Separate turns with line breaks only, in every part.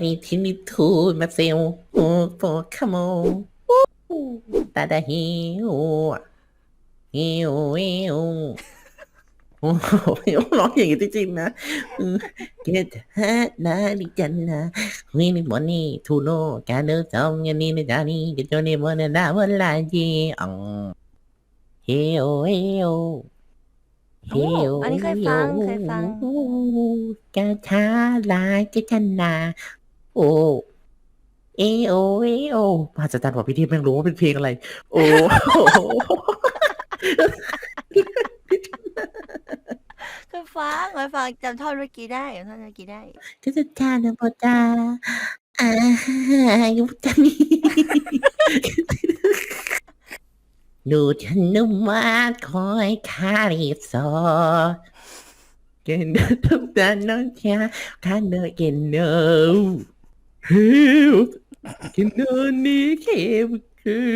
รีทินิทูมาเซลโอ้โปคาโมตาดาฮิวฮิวฮิวโอ้โหร้องอย่างนี้จริงๆนะเกตฮะนาลิจันนะวินิมอนี่ทูโนกาเดินจอมยันนี่ในจานี่จะจนี่มันนาวันลาจีอ๋องเฮโอเฮโอ
โอ้อันนี้เคยฟังเคยฟัง
กาชาลายกชนา โอเอโอเอโอมหัศจรรย์กว่าพี่เทพแม่งรู้ว่าเป็นเพลงอะไร โอ้
เคยฟังเคยฟังจำท่อนเมื่อกี้ได้จำท่อนเมื่อกี้ได้
ก็จะจานะพอจาอ่ายุจานีดูฉันนุ่มมากคอยคารีสอเกนเดอร์ทุกด้านน้อาคาเนอเกนเนอร์เฮ้ยเกน เนอร์นี่เคบคือ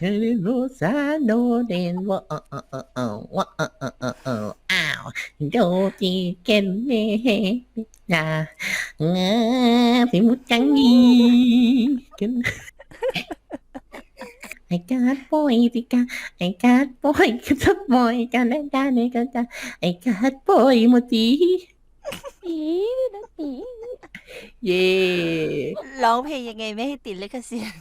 เฮลิโรซาโนเด ไอ้การปล่อยสิกาไอ้การปล่อยก็จะปล่อยกันได้ได้เลยก็จะไอ้การปล่อยหมดทีเย่
ร้องเพลงยังไงไม่ให้ติดลิขสิทธิ์